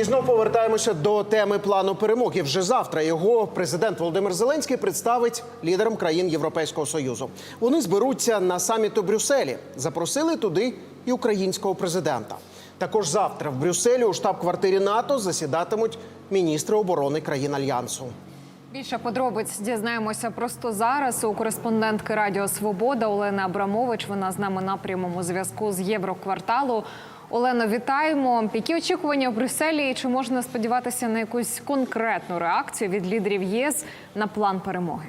І знову повертаємося до теми плану перемоги. Вже завтра його президент Володимир Зеленський представить лідерам країн Європейського союзу. Вони зберуться на саміт у Брюсселі. Запросили туди і українського президента. Також завтра в Брюсселі у штаб-квартирі НАТО засідатимуть міністри оборони країн альянсу. Більше подробиць дізнаємося просто зараз. У кореспондентки Радіо Свобода Олени Абрамович. Вона з нами на прямому зв'язку з Єврокварталу. Олено, вітаємо. Які очікування в Брюсселі? І чи можна сподіватися на якусь конкретну реакцію від лідерів єС на план перемоги?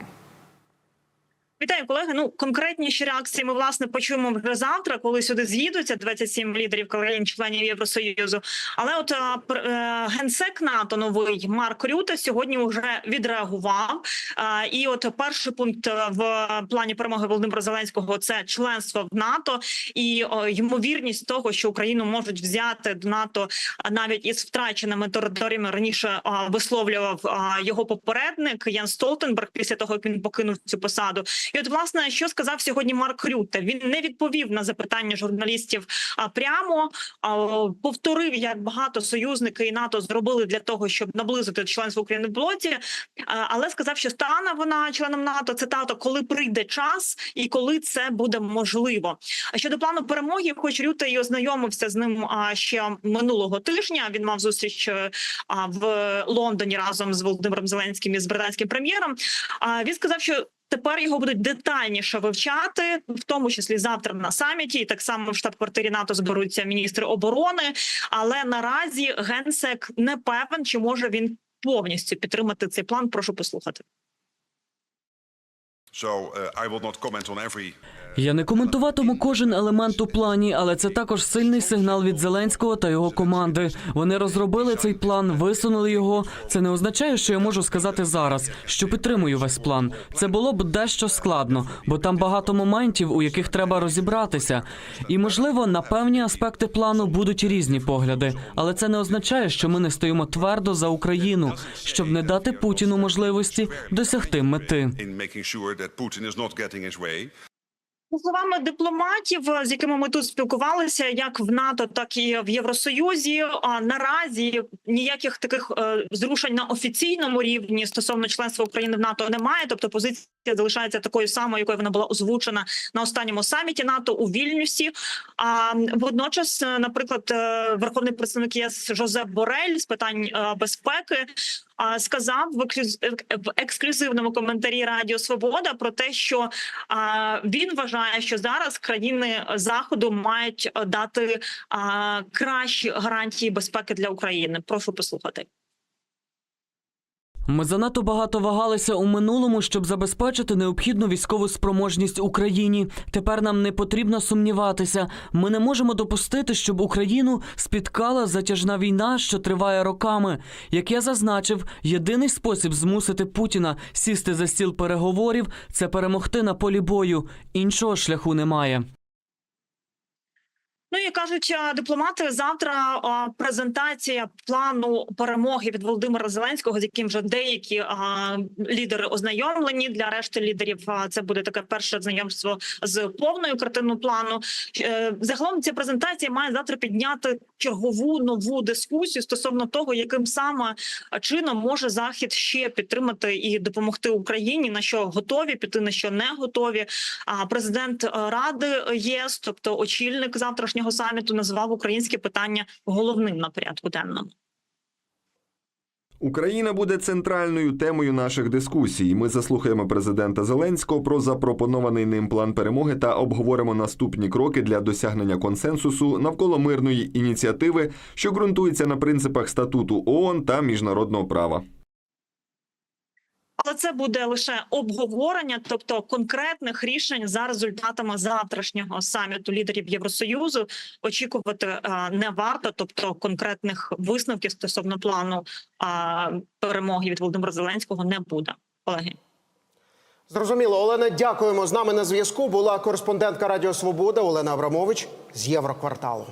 Вітаю, колеги. Ну конкретніші реакції ми власне почуємо вже завтра, коли сюди з'їдуться 27 лідерів країн-членів Євросоюзу. Але от пр- е, генсек НАТО новий Марк Рюте сьогодні вже відреагував. А, І от перший пункт е, в плані перемоги Володимира Зеленського це членство в НАТО і ймовірність того, що Україну можуть взяти до НАТО навіть із втраченими територіями раніше висловлював його попередник Ян Столтенберг після того, як він покинув цю посаду. І от власне що сказав сьогодні Марк Рютте? Він не відповів на запитання журналістів прямо повторив, як багато союзники і НАТО зробили для того, щоб наблизити членство України в блоці, але сказав, що стане вона членом НАТО. Цитата, коли прийде час і коли це буде можливо. А щодо плану перемоги, хоч Рюте і ознайомився з ним а, ще минулого тижня. Він мав зустріч е, в Лондоні разом з Володимиром Зеленським і з британським прем'єром. А він сказав, що Тепер його будуть детальніше вивчати, в тому числі завтра на саміті. І так само в штаб-квартирі НАТО зберуться міністри оборони. Але наразі генсек не певен, чи може він повністю підтримати цей план. Прошу послухати. So uh, I will not comment on every. Я не коментуватиму кожен елемент у плані, але це також сильний сигнал від Зеленського та його команди. Вони розробили цей план, висунули його. Це не означає, що я можу сказати зараз, що підтримую весь план. Це було б дещо складно, бо там багато моментів, у яких треба розібратися. І можливо, на певні аспекти плану будуть різні погляди, але це не означає, що ми не стоїмо твердо за Україну, щоб не дати Путіну можливості досягти мети. За словами дипломатів, з якими ми тут спілкувалися, як в НАТО, так і в Євросоюзі. А наразі ніяких таких е, зрушень на офіційному рівні стосовно членства України в НАТО немає. Тобто позиція залишається такою самою, якою вона була озвучена на останньому саміті НАТО у Вільнюсі. А водночас, е, наприклад, е, верховний представник ЄС Жозеп Борель з питань е, безпеки сказав в ексклюзивному коментарі Радіо Свобода про те, що він вважає, що зараз країни заходу мають е, дати кращі гарантії безпеки для України. Прошу послухати. Ми занадто багато вагалися у минулому, щоб забезпечити необхідну військову спроможність Україні. Тепер нам не потрібно сумніватися. Ми не можемо допустити, щоб Україну спіткала затяжна війна, що триває роками. Як я зазначив, єдиний спосіб змусити Путіна сісти за стіл переговорів це перемогти на полі бою. Іншого шляху немає. Ну і кажуть дипломати завтра а, презентація плану перемоги від Володимира Зеленського, з яким вже деякі а, лідери ознайомлені для решти лідерів. Це буде таке перше знайомство з повною картиною плану. Е, Загалом ця презентація має завтра підняти чергову нову дискусію стосовно того, яким саме чином може захід ще підтримати і допомогти Україні, на що готові піти, на що не готові. А президент е, Ради ЄС, тобто очільник завтрашнього саміту, назвав українське питання головним на порядку денному. Україна буде центральною темою наших дискусій. Ми заслухаємо президента Зеленського про запропонований ним план перемоги та обговоримо наступні кроки для досягнення консенсусу навколо мирної ініціативи, що ґрунтується на принципах статуту ООН та міжнародного права. Але це буде лише обговорення, тобто конкретних рішень за результатами завтрашнього саміту лідерів Євросоюзу. Очікувати е, не варто, тобто конкретних висновків стосовно плану перемоги від Володимира Зеленського не буде. Колеги. Зрозуміло, Олена, дякуємо. З нами на зв'язку була кореспондентка Радіо Свобода Олена Абрамович з Єврокварталу.